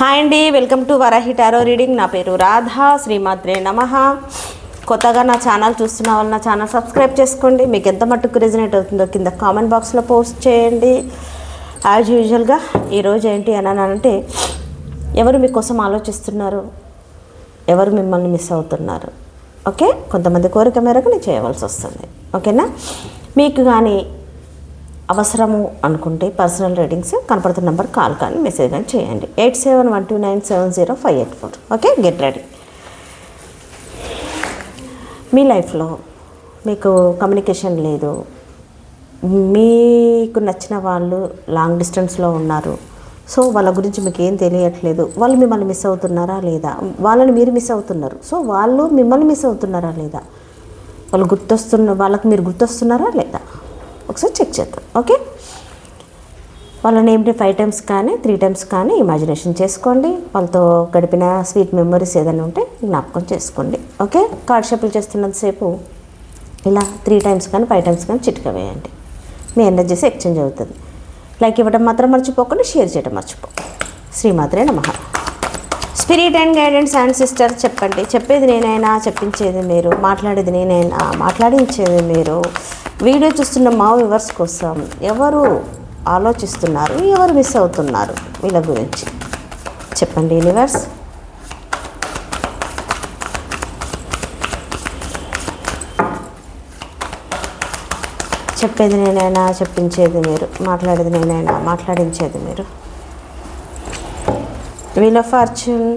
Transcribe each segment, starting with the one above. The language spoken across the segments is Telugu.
హాయ్ అండి welcome to Varahi tarot reading. నా పేరు రాధా శ్రీమాద్రే నమ. కొత్తగా నా ఛానల్ చూస్తున్న వాళ్ళు నా ఛానల్ సబ్స్క్రైబ్ చేసుకోండి. మీకు ఎంత మట్టుకు రిజనేట్ అవుతుందో కింద కామెంట్ బాక్స్లో పోస్ట్ చేయండి. యాజ్ యూజువల్గా ఈరోజు ఏంటి అని అంటే ఎవరు మీకోసం ఆలోచిస్తున్నారు? ఎవరు మిమ్మల్ని మిస్ అవుతున్నారు? ఓకే కొంతమంది కోరిక మేరకు నేను చేయవలసి వస్తుంది. ఓకేనా మీకు కానీ అవసరము అనుకుంటే పర్సనల్ రీడింగ్స్ కనపడుతున్న నెంబర్ కాల్ కానీ మెసేజ్ కానీ చేయండి. Eight seven one two nine seven zero five eight four okay get ready మీ లైఫ్లో మీకు కమ్యూనికేషన్ లేదు. మీకు నచ్చిన వాళ్ళు లాంగ్ డిస్టెన్స్లో ఉన్నారు. సో వాళ్ళ గురించి మీకు ఏం తెలియట్లేదు. వాళ్ళు మిమ్మల్ని మిస్ అవుతున్నారా లేదా? వాళ్ళని మీరు మిస్ అవుతున్నారు. సో వాళ్ళు మిమ్మల్ని మిస్ అవుతున్నారా లేదా? వాళ్ళు గుర్తొస్తున్న వాళ్ళకి మీరు గుర్తొస్తున్నారా లేదా? ఒకసారి చెక్ చేద్దాం ఓకే? వాళ్ళ నేమ్ని ఫైవ్ టైమ్స్ కానీ త్రీ టైమ్స్ కానీ ఇమాజినేషన్ చేసుకోండి. వాళ్ళతో గడిపిన స్వీట్ మెమరీస్ ఏదైనా ఉంటే జ్ఞాపకం చేసుకోండి ఓకే? కార్డ్ షఫుల్ చేస్తున్నంతసేపు ఇలా త్రీ టైమ్స్ కానీ ఫైవ్ టైమ్స్ కానీ చిటిక వేయండి. మీ ఎనర్జీస్ ఎక్స్చేంజ్ అవుతుంది. లైక్ ఇవ్వడం మాత్రం మర్చిపోకుండా షేర్ చేయడం మర్చిపో శ్రీమాత్రే నమ. Spirit and guidance and sister చెప్పండి. చెప్పేది నేనైనా చెప్పించేది మీరు మాట్లాడేది నేనైనా మాట్లాడించేది మీరు. వీడియో చూస్తున్న మా వ్యూవర్స్ కోసం ఎవరు ఆలోచిస్తున్నారు ఎవరు మిస్ అవుతున్నారు వీళ్ళ గురించి? చెప్పండి యూనివర్స్ చెప్పేది నేనైనా చెప్పించేది మీరు మాట్లాడేది నేనైనా మాట్లాడించేది మీరు. వీల్ ఆఫ్ ఫార్చ్యూన్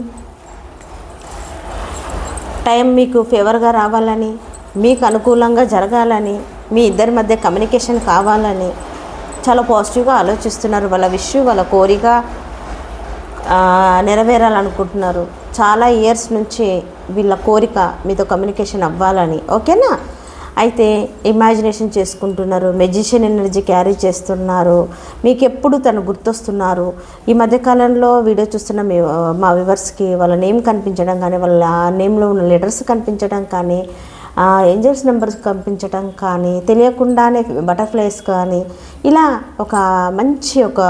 టైం మీకు ఫేవర్గా రావాలని మీకు అనుకూలంగా జరగాలని మీ ఇద్దరి మధ్య కమ్యూనికేషన్ కావాలని చాలా పాజిటివ్గా ఆలోచిస్తున్నారు. వాళ్ళ విష్ వాళ్ళ కోరిక నెరవేరాలనుకుంటున్నారు. చాలా ఇయర్స్ నుంచి వీళ్ళ కోరిక మీతో కమ్యూనికేషన్ అవ్వాలని ఓకేనా అయితే ఇమాజినేషన్ చేసుకుంటున్నారు. మెజిషియన్ ఎనర్జీ క్యారీ చేస్తున్నారు. మీకు ఎప్పుడు తను గుర్తొస్తున్నారు? ఈ మధ్యకాలంలో వీడియో చూస్తున్న మీ మా వివర్స్కి వాళ్ళ నేమ్ కనిపించడం కానీ వాళ్ళ నేమ్లో ఉన్న లెటర్స్ కనిపించడం కానీ ఏంజల్స్ నెంబర్స్ పంపించటం కానీ తెలియకుండానే బటర్ఫ్లైస్ కానీ ఇలా ఒక మంచి ఒక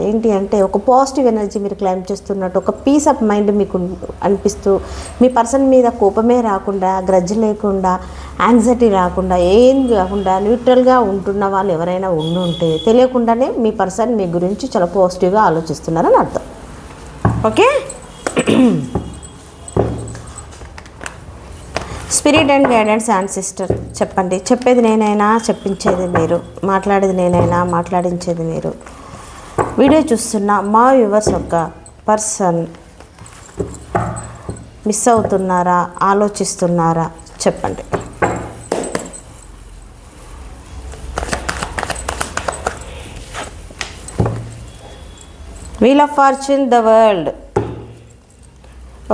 ఏంటి అంటే ఒక పాజిటివ్ ఎనర్జీ మీరు క్లైమ్ చేస్తున్నట్టు ఒక పీస్ ఆఫ్ మైండ్ మీకు అనిపిస్తూ మీ పర్సన్ మీద కోపమే రాకుండా గ్రజ్ లేకుండా యాంగ్జైటీ రాకుండా ఏం కాకుండా న్యూట్రల్గా ఉంటున్న వాళ్ళు ఎవరైనా ఉండి ఉంటే తెలియకుండానే మీ పర్సన్ మీ గురించి చాలా పాజిటివ్గా ఆలోచిస్తున్నారని అర్థం. Okay? Spirit and guidance and sister చెప్పండి. చెప్పేది నేనైనా చెప్పించేది మీరు. మాట్లాడేది నేనైనా మాట్లాడించేది మీరు. వీడియో చూస్తున్న మా వ్యూవర్స్ యొక్క పర్సన్ మిస్ అవుతున్నారా ఆలోచిస్తున్నారా చెప్పండి. Wheel of fortune the world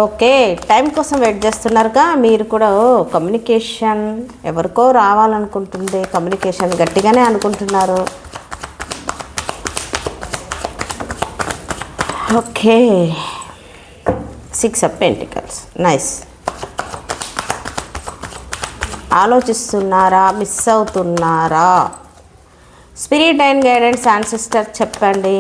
okay time కోసం వెయిట్ చేస్తున్నారుగా. మీరు కూడా కమ్యూనికేషన్ ఎవరికో రావాలనుకుంటుంది కమ్యూనికేషన్ గట్టిగానే అనుకుంటున్నారు. Okay six of pentacles. Nice. ఆలోచిస్తున్నారా మిస్ అవుతున్నారా? Spirit and guidance and sister చెప్పండి.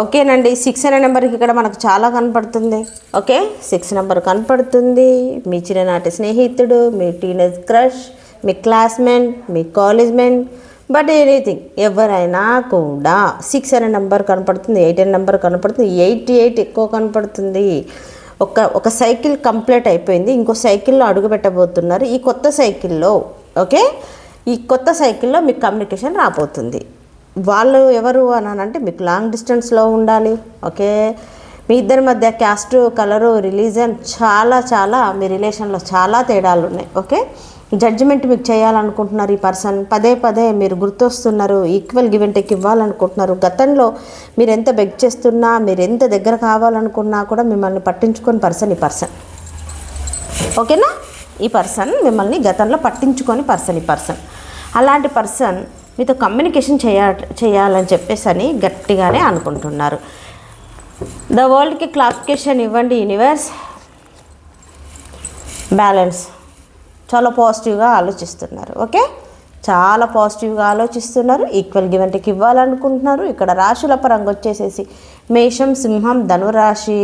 ఓకేనండి. సిక్స్ అనే నెంబర్కి ఇక్కడ మనకు చాలా కనపడుతుంది. ఓకే? సిక్స్ నెంబర్ కనపడుతుంది. మీ చిన్ననాటి స్నేహితుడు మీ టీనేజ్ క్రష్ మీ క్లాస్మేట్ మీ కాలేజ్ మేట్ బట్ ఎనీథింగ్ ఎవరైనా కూడా సిక్స్ అనే నెంబర్ కనపడుతుంది ఎయిట్ అనే నెంబర్ కనపడుతుంది ఎయిటీ ఎయిట్ ఎక్కువ కనపడుతుంది. ఒక ఒక సైకిల్ కంప్లీట్ అయిపోయింది. ఇంకో సైకిల్లో అడుగు పెట్టబోతున్నారు ఈ కొత్త సైకిల్లో ఓకే? ఈ కొత్త సైకిల్లో మీకు కమ్యూనికేషన్ రాబోతుంది. వాళ్ళు ఎవరు అని అంటే మీకు లాంగ్ డిస్టెన్స్లో ఉండాలి ఓకే? మీ ఇద్దరి మధ్య క్యాస్ట్ కలరు రిలీజన్ చాలా చాలా మీ రిలేషన్లో చాలా తేడాలు ఉన్నాయి ఓకే? జడ్జిమెంట్ మీకు చేయాలనుకుంటున్నారు ఈ పర్సన్. పదే పదే మీరు గుర్తొస్తున్నారు ఈక్వల్ గివ్ అండ్ టేక్ ఇవ్వాలనుకుంటున్నారు. గతంలో మీరు ఎంత బెగ్ చేస్తున్నా మీరు ఎంత దగ్గర కావాలనుకున్నా కూడా మిమ్మల్ని పట్టించుకొని పర్సన్ ఈ పర్సన్. ఓకేనా? ఈ పర్సన్ మిమ్మల్ని గతంలో పట్టించుకొని పర్సన్ ఈ పర్సన్. అలాంటి పర్సన్ మీతో కమ్యూనికేషన్ చేయ చేయాలని చెప్పేసి అని గట్టిగానే అనుకుంటున్నారు. ద వరల్డ్కి క్లాసిఫికేషన్ ఇవ్వండి యూనివర్స్ బ్యాలెన్స్ చాలా పాజిటివ్గా ఆలోచిస్తున్నారు ఓకే చాలా పాజిటివ్గా ఆలోచిస్తున్నారు ఈక్వల్ గివెంట్కి ఇవ్వాలనుకుంటున్నారు. ఇక్కడ రాశుల పరంగా వచ్చేసేసి మేషం సింహం ధనురాశి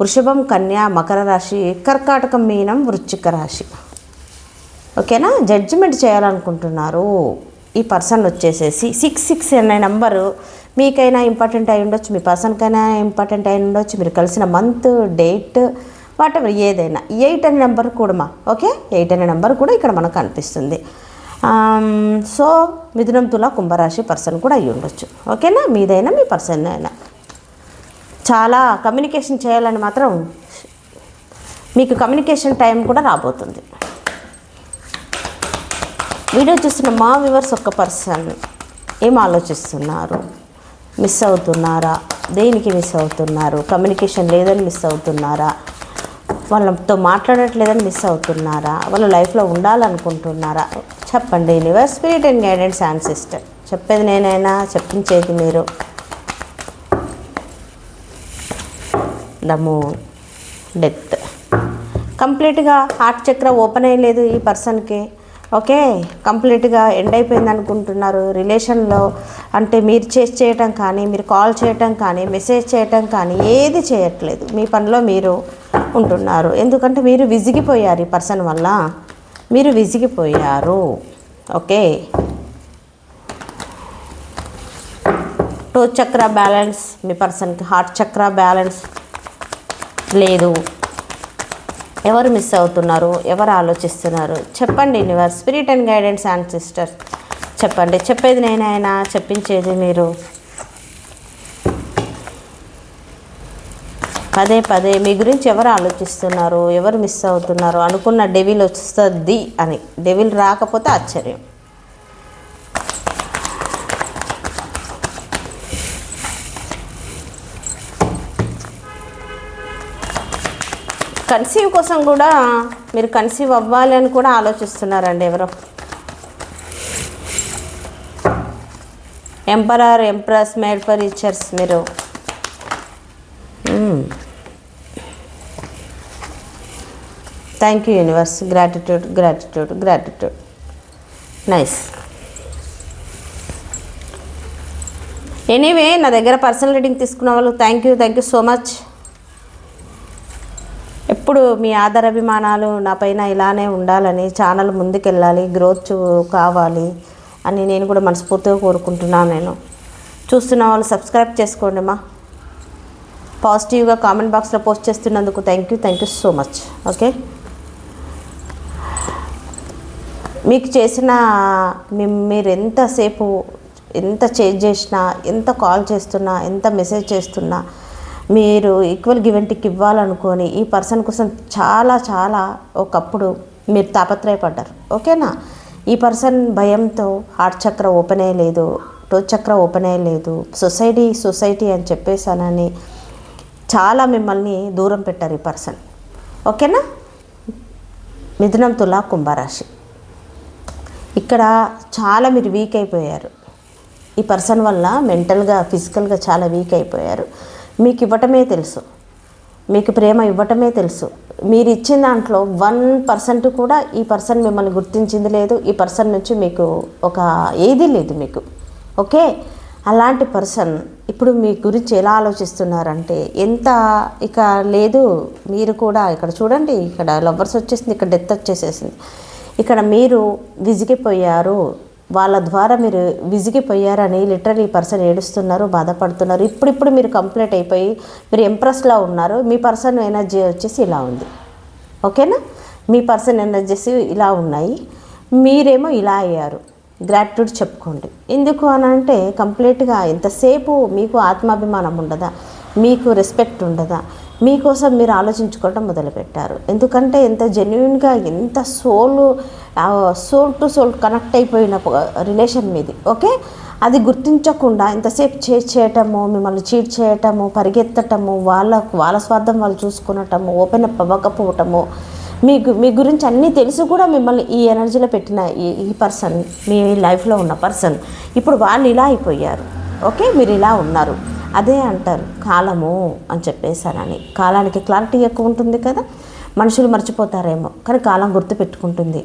వృషభం కన్యా మకర రాశి కర్కాటకం మీనం వృశ్చిక రాశి. ఓకేనా జడ్జిమెంట్ చేయాలనుకుంటున్నారు. ఈ పర్సన్ వచ్చేసేసి సిక్స్ సిక్స్ అనే నెంబరు మీకైనా ఇంపార్టెంట్ అయి ఉండొచ్చు మీ పర్సన్కైనా ఇంపార్టెంట్ అయి ఉండొచ్చు మీరు కలిసిన మంత్ డేట్ వాట్ ఎవర్ ఏదైనా. ఎయిట్ అనే నెంబర్ కూడా మా ఓకే? ఎయిట్ అనే నెంబర్ కూడా ఇక్కడ మనకు కనిపిస్తుంది. సో మిథునం తుల కుంభరాశి పర్సన్ కూడా అయి ఉండొచ్చు. ఓకేనా? మీదైనా మీ పర్సన్ అయినా. చాలా కమ్యూనికేషన్ చేయాలని మాత్రం మీకు కమ్యూనికేషన్ టైం కూడా రాబోతుంది. వీడియో చూస్తున్న మా వ్యూవర్స్ ఒక్క పర్సన్ ఏం ఆలోచిస్తున్నారు? మిస్ అవుతున్నారా? దేనికి మిస్ అవుతున్నారు? కమ్యూనికేషన్ లేదని మిస్ అవుతున్నారా? వాళ్ళతో మాట్లాడట్లేదని మిస్ అవుతున్నారా? వాళ్ళ లైఫ్లో ఉండాలనుకుంటున్నారా? చెప్పండి universe spirit and guidance and sister. చెప్పేది నేనైనా చెప్పించేది మీరు. The moon. డెత్. కంప్లీట్గా హార్ట్ చక్ర ఓపెన్ అయ్యలేదు ఈ పర్సన్కి. ఓకే కంప్లీట్గా ఎండ్ అయిపోయింది అనుకుంటున్నారు రిలేషన్లో. అంటే మీరు చేసి చేయటం కానీ మీరు కాల్ చేయటం కానీ మెసేజ్ చేయటం కానీ ఏది చేయట్లేదు. మీ పనిలో మీరు ఉంటున్నారు. ఎందుకంటే మీరు విసిగిపోయారు ఈ పర్సన్ వల్ల. మీరు విసిగిపోయారు. ఓకే. టూ చక్ర బ్యాలెన్స్ మీ పర్సన్కి. హార్ట్ చక్ర బ్యాలెన్స్ లేదు. ఎవరు మిస్ అవుతున్నారు? ఎవరు ఆలోచిస్తున్నారు? చెప్పండి universe spirit and guidance and sister చెప్పండి చెప్పేది నేనైనా చెప్పించేది మీరు? పదే పదే మీ గురించి ఎవరు ఆలోచిస్తున్నారు? ఎవరు మిస్ అవుతున్నారు? అనుకున్న డెవిల్ వస్తుంది అని. డెవిల్ రాకపోతే ఆశ్చర్యం. కన్సీవ్ కోసం కూడా మీరు కన్సీవ్ అవ్వాలి అని కూడా ఆలోచిస్తున్నారండి ఎవరో. Emperor empress made for each others మీరు thank you universe gratitude gratitude gratitude nice anyway నా దగ్గర పర్సనల్ రీడింగ్ తీసుకున్న వాళ్ళు thank you thank you so much ఎప్పుడు మీ ఆదరాభిమానాలు నా పైన ఇలానే ఉండాలని ఛానల్ ముందుకెళ్ళాలి గ్రోత్ కావాలి అని నేను కూడా మనస్ఫూర్తిగా కోరుకుంటున్నాను నేను. చూస్తున్న వాళ్ళు సబ్స్క్రైబ్ చేసుకోండి మా. పాజిటివ్గా కామెంట్ బాక్స్లో పోస్ట్ చేస్తున్నందుకు thank you thank you so much okay మీకు చేసిన మీ- మీరు ఎంతసేపు ఎంత చేంజ్ చేసినా ఎంత కాల్ చేస్తున్నా ఎంత మెసేజ్ చేస్తున్నా మీరు ఈక్వల్ గివెంట్కి ఇవ్వాలనుకొని ఈ పర్సన్ కోసం చాలా చాలా ఒకప్పుడు మీరు తాపత్రయపడ్డారు. ఓకేనా ఈ పర్సన్ భయంతో హార్ట్ చక్ర ఓపెన్ అయ్యలేదు టో చక్ర ఓపెన్ అయ్యలేదు సొసైటీ సొసైటీ అని చెప్పేసానని చాలా మిమ్మల్ని దూరం పెట్టారు ఈ పర్సన్ ఓకేనా మిథునం తులా కుంభరాశి. ఇక్కడ చాలా మీరు వీక్ అయిపోయారు. ఈ పర్సన్ వల్ల మెంటల్గా ఫిజికల్గా చాలా వీక్ అయిపోయారు. మీకు ఇవ్వటమే తెలుసు. మీకు ప్రేమ ఇవ్వటమే తెలుసు. మీరు ఇచ్చిన దాంట్లో వన్ పర్సెంట్ కూడా ఈ పర్సన్ మిమ్మల్ని గుర్తించింది లేదు. ఈ పర్సన్ నుంచి మీకు ఒక ఏది లేదు మీకు. ఓకే? అలాంటి పర్సన్ ఇప్పుడు మీ గురించి ఎలా ఆలోచిస్తున్నారంటే ఎంత ఇక లేదు మీరు కూడా ఇక్కడ చూడండి ఇక్కడ లవ్వర్స్ వచ్చేసింది ఇక్కడ డెత్ వచ్చేసేసింది. ఇక్కడ మీరు విసిగిపోయారు వాళ్ళ ద్వారా మీరు విసిగిపోయారని లిటరలీ ఈ పర్సన్ ఏడుస్తున్నారు బాధపడుతున్నారు. ఇప్పుడిప్పుడు మీరు కంప్లీట్ అయిపోయి మీరు ఎంప్రెస్లా ఉన్నారు. మీ పర్సన్ ఎనర్జీ వచ్చేసి ఇలా ఉంది. ఓకేనా? మీ పర్సన్ ఎనర్జీస్ ఇలా ఉన్నాయి. మీరేమో ఇలా అయ్యారు. గ్రాట్యూడ్ చెప్పుకోండి. ఎందుకు అని అంటే కంప్లీట్గా ఎంతసేపు మీకు ఆత్మాభిమానం ఉండదా? మీకు రెస్పెక్ట్ ఉండదా? మీకోసం మీరు ఆలోచించుకోవటం మొదలుపెట్టారు. ఎందుకంటే ఎంత జెన్యున్గా ఎంత soul soul to soul connect అయిపోయిన రిలేషన్ మీది ఓకే? అది గుర్తించకుండా ఎంతసేపు చేసి చేయటము మిమ్మల్ని చీట్ చేయటము పరిగెత్తటము వాళ్ళ వాళ్ళ స్వార్థం వాళ్ళు చూసుకునటము ఓపెన్ అప్ అవ్వకపోవటము మీకు మీ గురించి అన్నీ తెలిసి కూడా మిమ్మల్ని ఈ ఎనర్జీలో పెట్టిన ఈ ఈ పర్సన్ మీ లైఫ్లో ఉన్న పర్సన్ ఇప్పుడు వాళ్ళు ఇలా అయిపోయారు ఓకే? మీరు ఇలా ఉన్నారు. అదే అంటారు కాలము అని చెప్పేసానని కాలానికి క్లారిటీ ఎక్కువ ఉంటుంది కదా? మనుషులు మర్చిపోతారేమో కానీ కాలం గుర్తు పెట్టుకుంటుంది.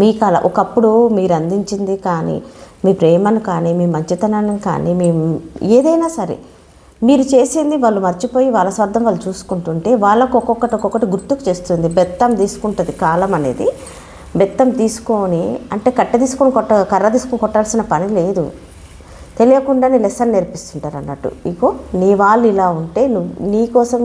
మీ కాల ఒకప్పుడు మీరు అందించింది కానీ మీ ప్రేమను కానీ మీ మంచితనాన్ని కానీ మీ ఏదైనా సరే మీరు చేసింది వాళ్ళు మర్చిపోయి వాళ్ళ స్వార్థం వాళ్ళు చూసుకుంటుంటే వాళ్ళకు ఒక్కొక్కటి ఒక్కొక్కటి గుర్తుకు చేస్తుంది. బెత్తం తీసుకుంటుంది కాలం అనేది. బెత్తం తీసుకొని అంటే కట్టె తీసుకొని కొట్ట కర్ర తీసుకొని కొట్టాల్సిన పని లేదు. తెలియకుండానే లెసన్ నేర్పిస్తుంటారు అన్నట్టు. ఇగో నీ వాళ్ళు ఇలా ఉంటే నువ్వు నీ కోసం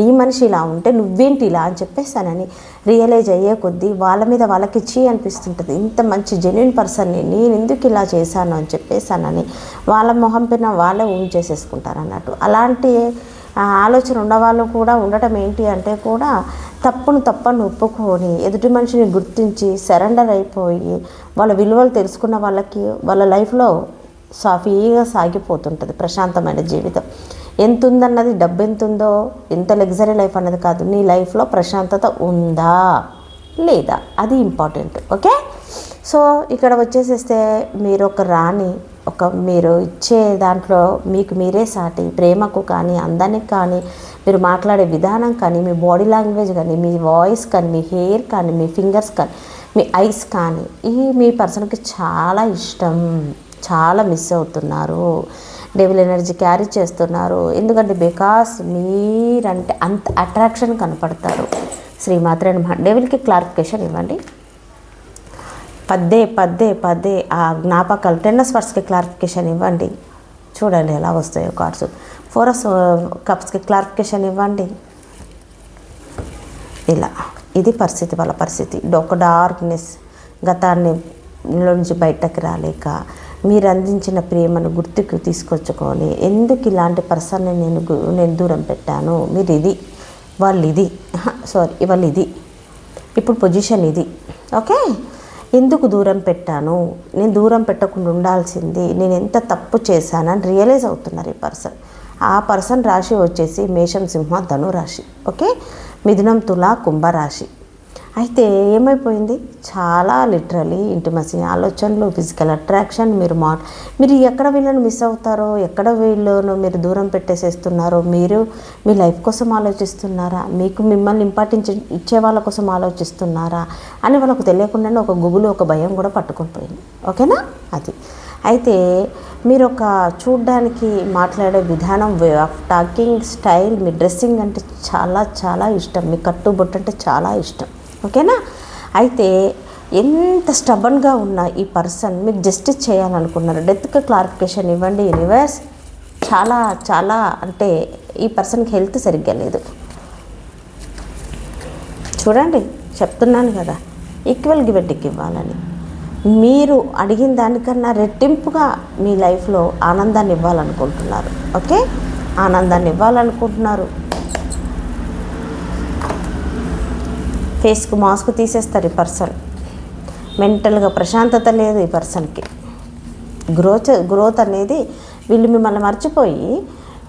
నీ మనిషి ఇలా ఉంటే నువ్వేంటి ఇలా అని చెప్పేస్తానని రియలైజ్ అయ్యే కొద్దీ వాళ్ళ మీద వాళ్ళకి చీ అనిపిస్తుంటుంది. ఇంత మంచి జెన్యున్ పర్సన్ని నేను ఎందుకు ఇలా చేశాను అని చెప్పేసానని వాళ్ళ మొహం పైన వాళ్ళే ఊహించేసేసుకుంటారు అన్నట్టు. అలాంటి ఆలోచన ఉన్నవాళ్ళు కూడా ఉండటం ఏంటి అంటే కూడా తప్పును తప్పని ఒప్పుకొని ఎదుటి మనిషిని గుర్తించి సరెండర్ అయిపోయి వాళ్ళ విలువలు తెలుసుకున్న వాళ్ళకి వాళ్ళ లైఫ్లో సాఫీగా సాగిపోతుంటుంది ప్రశాంతమైన జీవితం. ఎంత ఉందన్నది డబ్బు ఎంత ఉందో ఎంత లగ్జరీ లైఫ్ అన్నది కాదు నీ లైఫ్లో ప్రశాంతత ఉందా లేదా అది ఇంపార్టెంట్ ఓకే? సో ఇక్కడ వచ్చేసేస్తే మీరు ఒక రాణి ఒక మీరు ఇచ్చే దాంట్లో మీకు మీరే సాటి ప్రేమకు కానీ అందానికి కానీ మీరు మాట్లాడే విధానం కానీ మీ బాడీ లాంగ్వేజ్ కానీ మీ వాయిస్ కానీ మీ హెయిర్ కానీ మీ ఫింగర్స్ కానీ మీ ఐస్ కానీ ఈ మీ పర్సన్కి చాలా ఇష్టం. చాలా మిస్ అవుతున్నారు. డెవిల్ ఎనర్జీ క్యారీ చేస్తున్నారు. ఎందుకంటే బికాస్ మీరంటే అంత అట్రాక్షన్ కనపడతారు. శ్రీమాత్రే డెవిల్కి క్లారిఫికేషన్ ఇవ్వండి. పద్దే పద్దే పద్దే ఆ జ్ఞాపకాలు టెన్నస్ వర్డ్స్కి క్లారిఫికేషన్ ఇవ్వండి. చూడండి ఎలా వస్తాయో కార్డ్స్. ఆఫ్ కప్స్కి క్లారిఫికేషన్ ఇవ్వండి. ఇలా. ఇది పరిస్థితి వాళ్ళ పరిస్థితి. ఒక డార్క్నెస్ గతాన్ని నుంచి బయటకు రాలేక మీరు అందించిన ప్రేమను గుర్తుకు తీసుకొచ్చుకొని ఎందుకు ఇలాంటి పర్సన్ని నేను నేను దూరం పెట్టాను? మీరు ఇది వాళ్ళు ఇది సారీ వాళ్ళు ఇది ఇప్పుడు పొజిషన్ ఇది. ఓకే? ఎందుకు దూరం పెట్టాను? నేను దూరం పెట్టకుండా ఉండాల్సింది నేను ఎంత తప్పు చేశానని రియలైజ్ అవుతున్నారు ఈ పర్సన్ ఆ పర్సన్ రాశి వచ్చేసి మేషం సింహ ధను రాశి ఓకే? మిథునం తుల కుంభరాశి. అయితే ఏమైపోయింది? చాలా లిటరలీ ఇంటిమసీ ఆలోచనలు ఫిజికల్ అట్రాక్షన్. మీరు మా మీరు ఎక్కడ వీళ్ళని మిస్ అవుతారో ఎక్కడ వీళ్ళను మీరు దూరం పెట్టేసేస్తున్నారో మీరు మీ లైఫ్ కోసం ఆలోచిస్తున్నారా? మీకు మిమ్మల్ని ఇంపార్టెన్స్ ఇచ్చే వాళ్ళ కోసం ఆలోచిస్తున్నారా? అని వాళ్ళకు తెలియకుండానే ఒక గుబులు ఒక భయం కూడా పట్టుకొని పోయింది. ఓకేనా? అది. అయితే మీరు ఒక చూడ్డానికి మాట్లాడే విధానం వే ఆఫ్ టాకింగ్ స్టైల్ మీ డ్రెస్సింగ్ అంటే చాలా చాలా ఇష్టం. మీ కట్టుబొట్టు అంటే చాలా ఇష్టం. ఓకేనా? అయితే ఎంత స్టబన్గా ఉన్న ఈ పర్సన్ మీకు జస్టిస్ చేయాలనుకున్నారు? డెత్కి క్లారిఫికేషన్ ఇవ్వండి యూనివర్స్. చాలా చాలా అంటే ఈ పర్సన్కి హెల్త్ సరిగ్గా లేదు. చూడండి చెప్తున్నాను కదా ఈక్వల్ గివెట్కి ఇవ్వాలని. మీరు అడిగిన దానికన్నా రెట్టింపుగా మీ లైఫ్లో ఆనందాన్ని ఇవ్వాలనుకుంటున్నారు. ఓకే? ఆనందాన్ని ఇవ్వాలనుకుంటున్నారు. ఫేస్కు మాస్క్ తీసేస్తారు ఈ పర్సన్. మెంటల్గా ప్రశాంతత లేదు ఈ పర్సన్కి. గ్రోత్ గ్రోత్ అనేది వీళ్ళు మిమ్మల్ని మర్చిపోయి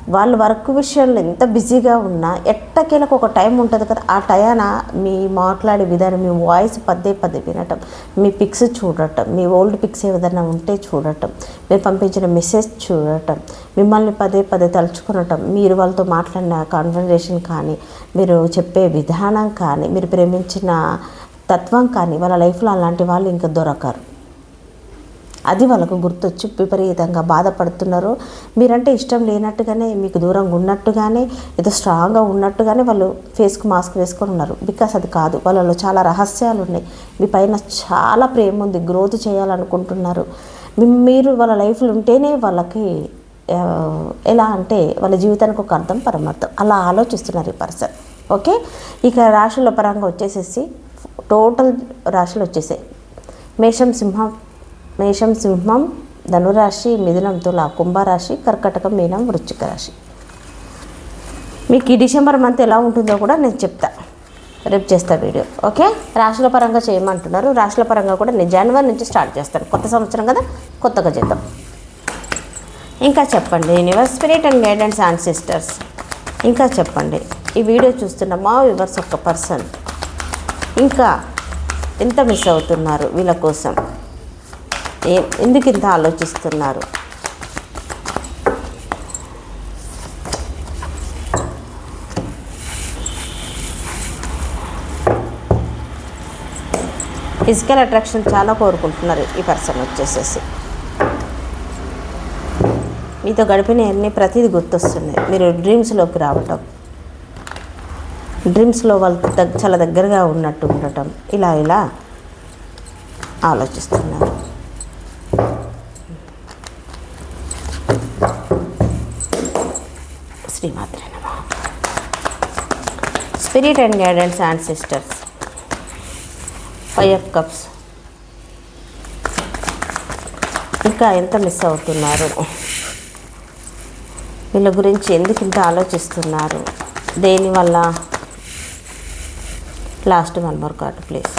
వాళ్ళు వర్క్ విషయంలో ఎంత బిజీగా ఉన్నా ఎట్టకేలకు ఒక టైం ఉంటుంది కదా ఆ టయాన మీ మాట్లాడే విధానం మీ వాయిస్ పదే పదే వినటం మీ పిక్స్ చూడటం మీ ఓల్డ్ పిక్స్ ఏదైనా ఉంటే చూడటం మీరు పంపించిన మెసేజ్ చూడటం మిమ్మల్ని పదే పదే తలుచుకునటం మీరు వాళ్ళతో మాట్లాడిన కాన్వర్జేషన్ కానీ మీరు చెప్పే విధానం కానీ మీరు ప్రేమించిన తత్వం కానీ వాళ్ళ లైఫ్లో అలాంటి వాళ్ళు ఇంకా దొరకరు. అది వాళ్ళకు గుర్తొచ్చి విపరీతంగా బాధపడుతున్నారు. మీరంటే ఇష్టం లేనట్టుగానే మీకు దూరంగా ఉన్నట్టుగానే ఏదో స్ట్రాంగ్గా ఉన్నట్టుగానే వాళ్ళు ఫేస్కు మాస్క్ వేసుకొని ఉన్నారు. బికాస్ అది కాదు వాళ్ళలో చాలా రహస్యాలు ఉన్నాయి. మీ పైన చాలా ప్రేమ ఉంది గ్రోత్ చేయాలనుకుంటున్నారు. మీరు వాళ్ళ లైఫ్లో ఉంటేనే వాళ్ళకి ఎలా అంటే వాళ్ళ జీవితానికి ఒక అర్థం పరమార్థం. అలా ఆలోచిస్తున్నారు ఈ పర్సన్ ఓకే ఇక రాశుల పరంగా వచ్చేసేసి టోటల్ రాశులు వచ్చేసాయి. మేషం సింహం మేషం సింహం ధనురాశి మిథునం తుల కుంభరాశి కర్కటకం మీనం వృశ్చిక రాశి. మీకు ఈ డిసెంబర్ మంత్ ఎలా ఉంటుందో కూడా నేను చెప్తా. రేపు చేస్తా వీడియో. ఓకే? రాశుల పరంగా చేయమంటున్నారు. రాశుల పరంగా కూడా నేను జనవరి నుంచి స్టార్ట్ చేస్తాను. కొత్త సంవత్సరం కదా? కొత్తగా చేద్దాం. ఇంకా చెప్పండి. Universe spirit and guidance and sisters ఇంకా చెప్పండి. ఈ వీడియో చూస్తున్న మా వివర్స్ ఒక పర్సన్ ఇంకా ఎంత మిస్ అవుతున్నారు వీళ్ళ కోసం? ఎందుకు ఇంత ఆలోచిస్తున్నారు? ఫిజికల్ అట్రాక్షన్ చాలా కోరుకుంటున్నారు ఈ పర్సన్ వచ్చేసేసి. మీతో గడిపిన అన్ని ప్రతిదీ గుర్తొస్తున్నాయి. మీరు డ్రీమ్స్లోకి రావటం డ్రీమ్స్లో వాళ్ళు చాలా దగ్గరగా ఉన్నట్టు ఉండటం ఇలా ఇలా ఆలోచిస్తున్నారు శ్రీమాత్రే నమ spirit and guidance and sisters five of cups ఇంకా ఎంత మిస్ అవుతున్నారు? వీళ్ళ గురించి ఎందుకు ఇంత ఆలోచిస్తున్నారు? దేనివల్ల last one more card please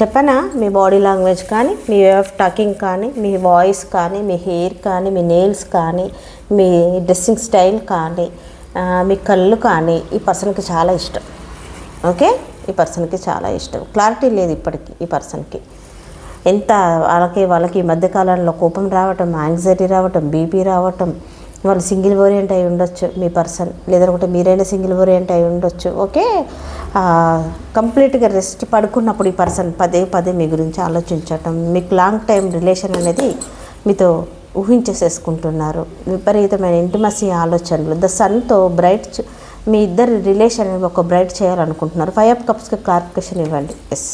చెప్పనా? మీ బాడీ లాంగ్వేజ్ కానీ మీ వే ఆఫ్ టాకింగ్ కానీ మీ వాయిస్ కానీ మీ హెయిర్ కానీ మీ నెయిల్స్ కానీ మీ డ్రెస్సింగ్ స్టైల్ కానీ మీ కళ్ళు కానీ ఈ పర్సన్కి చాలా ఇష్టం. ఓకే? ఈ పర్సన్కి చాలా ఇష్టం. క్లారిటీ లేదు ఇప్పటికి ఈ పర్సన్కి. ఎంత వాళ్ళకి వాళ్ళకి ఈ మధ్యకాలంలో కోపం రావటం యాంగ్జైటీ రావటం బీపీ రావటం వాళ్ళు సింగిల్ ఓరియంట్ అయి ఉండొచ్చు మీ పర్సన్. లేదనుకుంటే మీరైనా సింగిల్ ఓరియంట్ అయి ఉండొచ్చు. ఓకే? కంప్లీట్గా రెస్ట్ పడుకున్నప్పుడు ఈ పర్సన్ పదే పదే మీ గురించి ఆలోచించటం మీకు లాంగ్ టైం రిలేషన్ అనేది మీతో ఊహించేసేసుకుంటున్నారు. విపరీతమైన ఇంటిమసీ ఆలోచనలు. ద సన్తో బ్రైట్ మీ ఇద్దరి రిలేషన్ ఒక బ్రైట్ చేయాలనుకుంటున్నారు. ఫైవ్ అప్ కప్స్కి క్లారిఫికేషన్ ఇవ్వండి. ఎస్.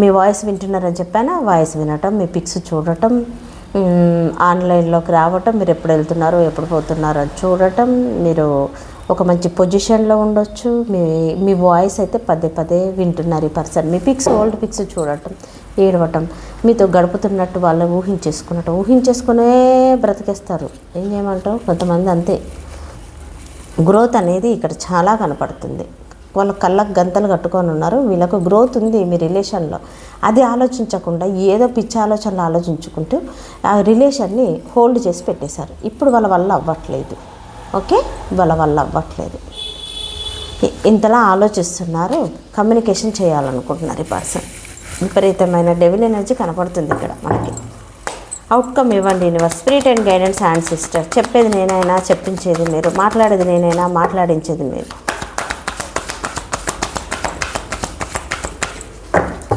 మీ వాయిస్ వింటున్నారని చెప్పానా? వాయిస్ వినటం మీ పిక్స్ చూడటం ఆన్లైన్లోకి రావటం మీరు ఎప్పుడు వెళ్తున్నారో ఎప్పుడు పోతున్నారో అని చూడటం మీరు ఒక మంచి పొజిషన్లో ఉండొచ్చు. మీ మీ వాయిస్ అయితే పదే పదే వింటున్నారు ఈ పర్సన్. మీ పిక్స్ ఓల్డ్ పిక్స్ చూడటం ఏడవటం మీతో గడుపుతున్నట్టు వాళ్ళు ఊహించేసుకున్నట్టు. ఊహించేసుకునే బ్రతికేస్తారు. ఏం చేయమంటావు? కొంతమంది అంతే. గ్రోత్ అనేది ఇక్కడ చాలా కనపడుతుంది. వాళ్ళ కళ్ళకు గంతలు కట్టుకొని ఉన్నారు. వీళ్ళకు గ్రోత్ ఉంది మీ రిలేషన్లో అది ఆలోచించకుండా ఏదో పిచ్చి ఆలోచనలు ఆలోచించుకుంటూ ఆ రిలేషన్ని హోల్డ్ చేసి పెట్టేశారు. ఇప్పుడు వాళ్ళ వల్ల అవ్వట్లేదు. ఓకే వాళ్ళ వల్ల అవ్వట్లేదు. ఇంతలా ఆలోచిస్తున్నారు. కమ్యూనికేషన్ చేయాలనుకుంటున్నారు ఈ పర్సన్ విపరీతమైన డెవిల్ ఎనర్జీ కనపడుతుంది ఇక్కడ మనకి. అవుట్కమ్ ఇవ్వండి universe spirit and guidance and sister చెప్పేది నేనైనా చెప్పించేది మీరు. మాట్లాడేది నేనైనా మాట్లాడించేది మీరు.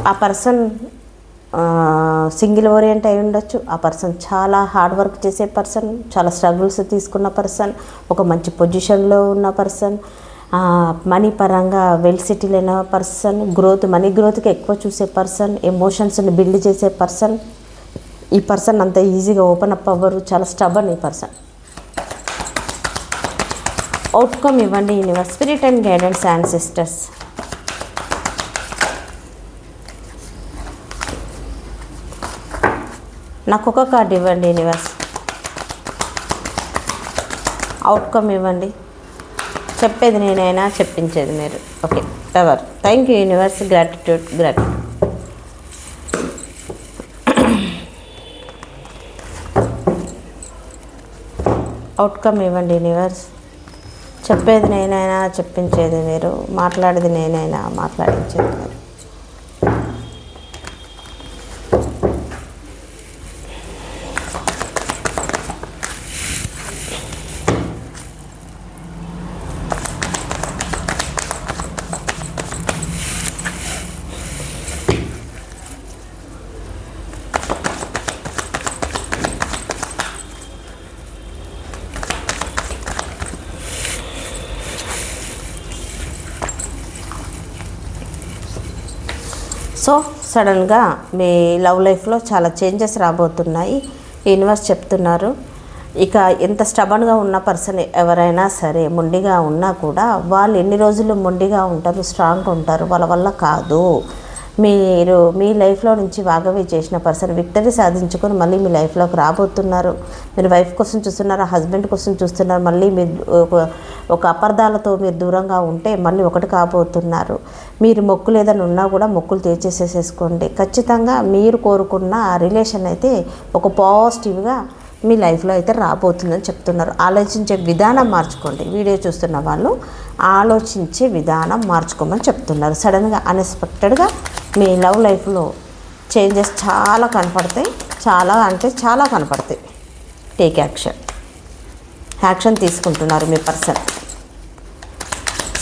ఆ పర్సన్ సింగిల్ ఓరియంట్ అయి ఉండొచ్చు. ఆ పర్సన్ చాలా హార్డ్ వర్క్ చేసే పర్సన్ చాలా స్ట్రగుల్స్ తీసుకున్న పర్సన్ ఒక మంచి పొజిషన్లో ఉన్న పర్సన్ మనీ పరంగా వెల్ సెటిల్ అయిన పర్సన్ గ్రోత్ మనీ గ్రోత్కి ఎక్కువ చూసే పర్సన్ ఎమోషన్స్ని బిల్డ్ చేసే పర్సన్ ఈ పర్సన్ అంత ఈజీగా ఓపెన్ అప్ అవ్వరు చాలా స్టబన్ ఈ పర్సన్ అవుట్కమ్ ఇవ్వండి universe spirit and guidance sisters నాకు ఒక కార్డు ఇవ్వండి యూనివర్స్ అవుట్కమ్ ఇవ్వండి. చెప్పేది నేనైనా చెప్పించేది మీరు. ఓకే ఎవరు? Thank you universe gratitude gratitude outcome ఇవ్వండి యూనివర్స్ చెప్పేది నేనైనా చెప్పించేది మీరు. మాట్లాడేది నేనైనా మాట్లాడించేది మీరు సో సడన్గా మీ లవ్ లైఫ్లో చాలా చేంజెస్ రాబోతున్నాయి. యూనివర్స్ చెప్తున్నారు. ఇక ఎంత స్టబన్గా ఉన్న పర్సన్ ఎవరైనా సరే మొండిగా ఉన్నా కూడా వాళ్ళు ఎన్ని రోజులు మొండిగా ఉంటారు స్ట్రాంగ్ ఉంటారు వాళ్ళ వల్ల కాదు. మీరు మీ లైఫ్లో నుంచి వాగవే చేసిన పర్సన్ విక్టరీ సాధించుకొని మళ్ళీ మీ లైఫ్లోకి రాబోతున్నారు. మీరు వైఫ్ కోసం చూస్తున్నారు? హస్బెండ్ కోసం చూస్తున్నారు. మళ్ళీ మీరు ఒక ఒక అపార్థాలతో మీరు దూరంగా ఉంటే మళ్ళీ ఒకటి కాబోతున్నారు. మీరు మొక్కులు ఏదైనా ఉన్నా కూడా మొక్కులు తీర్చేసేసేసుకోండి. ఖచ్చితంగా మీరు కోరుకున్న రిలేషన్ అయితే ఒక పాజిటివ్గా మీ లైఫ్లో అయితే రాబోతుందని చెప్తున్నారు. ఆలోచించే విధానం మార్చుకోండి. వీడియో చూస్తున్న వాళ్ళు ఆలోచించే విధానం మార్చుకోమని చెప్తున్నారు. సడన్గా అన్ఎక్స్పెక్టెడ్గా మీ లవ్ లైఫ్లో చేంజెస్ చాలా కనపడతాయి. చాలా అంటే చాలా కనపడతాయి. టేక్ యాక్షన్ యాక్షన్ తీసుకుంటున్నారు మీ person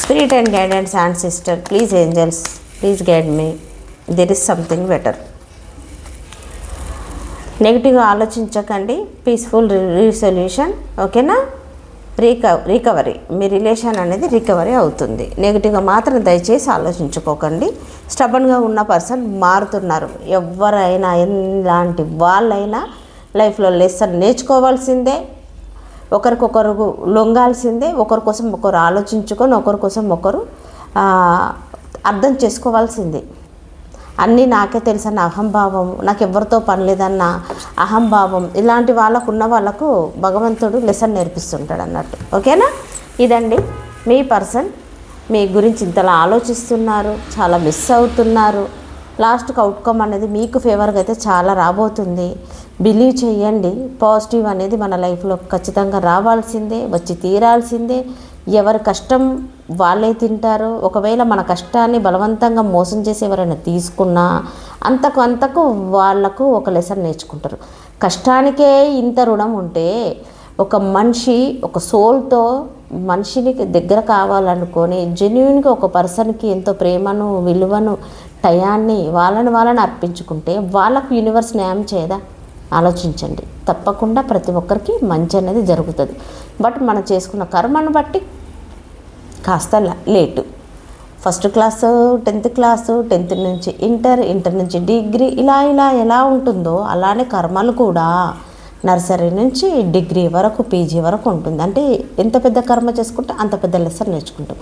spirit and guidance and sister please angels please guide me there is something better నెగిటివ్గా ఆలోచించకండి. పీస్ఫుల్ రీసొల్యూషన్ ఓకేనా రీక రికవరీ మీ రిలేషన్ అనేది రికవరీ అవుతుంది. నెగిటివ్గా మాత్రం దయచేసి ఆలోచించుకోకండి. స్టబన్గా ఉన్న పర్సన్ మారుతున్నారు. ఎవరైనా ఎలాంటి వాళ్ళైనా లైఫ్లో లెసన్ నేర్చుకోవాల్సిందే. ఒకరికొకరు లొంగాల్సిందే. ఒకరి కోసం ఒకరు ఆలోచించుకొని ఒకరి కోసం ఒకరు అర్థం చేసుకోవాల్సిందే. అన్నీ నాకే తెలుసన్న అహంభావం నాకు ఎవరితో పనిలేదన్న అహంభావం. ఇలాంటి వాళ్ళకు ఉన్న వాళ్ళకు భగవంతుడు లెసన్ నేర్పిస్తుంటాడు అన్నట్టు. ఓకేనా? ఇదండి. మీ పర్సన్ మీ గురించి ఇంతలా ఆలోచిస్తున్నారు చాలా మిస్ అవుతున్నారు. లాస్ట్కి అవుట్కమ్ అనేది మీకు ఫేవర్గా అయితే చాలా రాబోతుంది. బిలీవ్ చేయండి. పాజిటివ్ అనేది మన లైఫ్లో ఖచ్చితంగా రావాల్సిందే వచ్చి తీరాల్సిందే. ఎవరి కష్టం వాళ్ళే తింటారు ఒకవేళ మన కష్టాన్ని బలవంతంగా మోసం చేసి ఎవరైనా తీసుకున్నా అంతకు అంతకు వాళ్ళకు ఒక లెసన్ నేర్చుకుంటారు. కష్టానికే ఇంత రుణం ఉంటే ఒక మనిషి ఒక సోల్తో మనిషిని దగ్గర కావాలనుకొని జెన్యున్గా ఒక పర్సన్కి ఎంతో ప్రేమను విలువను టయాన్ని వాళ్ళని వాళ్ళని అర్పించుకుంటే వాళ్ళకు యూనివర్స్ న్యాయం చేయదా? ఆలోచించండి. తప్పకుండా ప్రతి ఒక్కరికి మంచి అనేది జరుగుతుంది. బట్ మనం చేసుకున్న కర్మను బట్టి కాస్త late. First class tenth class tenth నుంచి ఇంటర్ ఇంటర్ నుంచి డిగ్రీ ఇలా ఇలా ఎలా ఉంటుందో అలానే కర్మలు కూడా నర్సరీ నుంచి డిగ్రీ వరకు పీజీ వరకు ఉంటుంది. అంటే ఎంత పెద్ద కర్మ చేసుకుంటే అంత పెద్ద లెసన్ నేర్చుకుంటాం.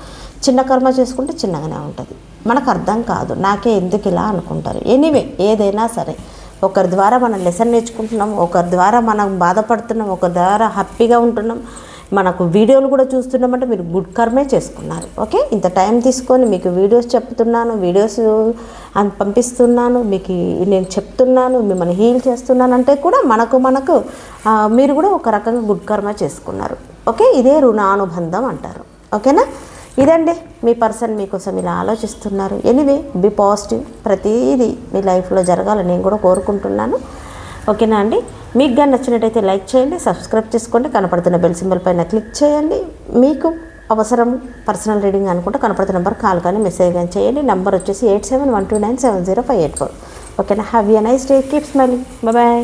చిన్న కర్మ చేసుకుంటే చిన్నగానే ఉంటుంది. మనకు అర్థం కాదు. నాకే ఎందుకు ఇలా అనుకుంటారు? ఎనీవే ఏదైనా సరే. ఒకరి ద్వారా మనం లెసన్ నేర్చుకుంటున్నాం ఒకరి ద్వారా మనం బాధపడుతున్నాం ఒకరి ద్వారా హ్యాపీగా ఉంటున్నాం. మనకు వీడియోలు కూడా చూస్తున్నామంటే మీరు గుడ్ కర్మే చేసుకున్నారు. ఓకే? ఇంత టైం తీసుకొని మీకు వీడియోస్ చెప్తున్నాను వీడియోస్ పంపిస్తున్నాను మీకు నేను చెప్తున్నాను మిమ్మల్ని హీల్ చేస్తున్నాను అంటే కూడా మనకు మనకు మీరు కూడా ఒక రకంగా గుడ్ కర్మ చేసుకున్నారు. ఓకే? ఇదే రుణానుబంధం అంటారు. ఓకేనా? ఇదండి మీ పర్సన్ మీకోసం ఇలా ఆలోచిస్తున్నారు. Anyway be positive. ప్రతిదీ మీ లైఫ్లో జరగాలని నేను కూడా కోరుకుంటున్నాను. ఓకేనా అండి? మీకు కానీ నచ్చినట్టయితే లైక్ చేయండి సబ్స్క్రైబ్ చేసుకోండి కనపడుతున్న బెల్ సింబల్ పైన క్లిక్ చేయండి. మీకు అవసరం పర్సనల్ రీడింగ్ అనుకుంటే కనపడుతున్న నెంబర్ కాల్ కానీ మెసేజ్ కానీ చేయండి. నెంబర్ వచ్చేసి eight seven one two nine seven zero five eight four. ఓకేనా? Have a nice day keep smiling bye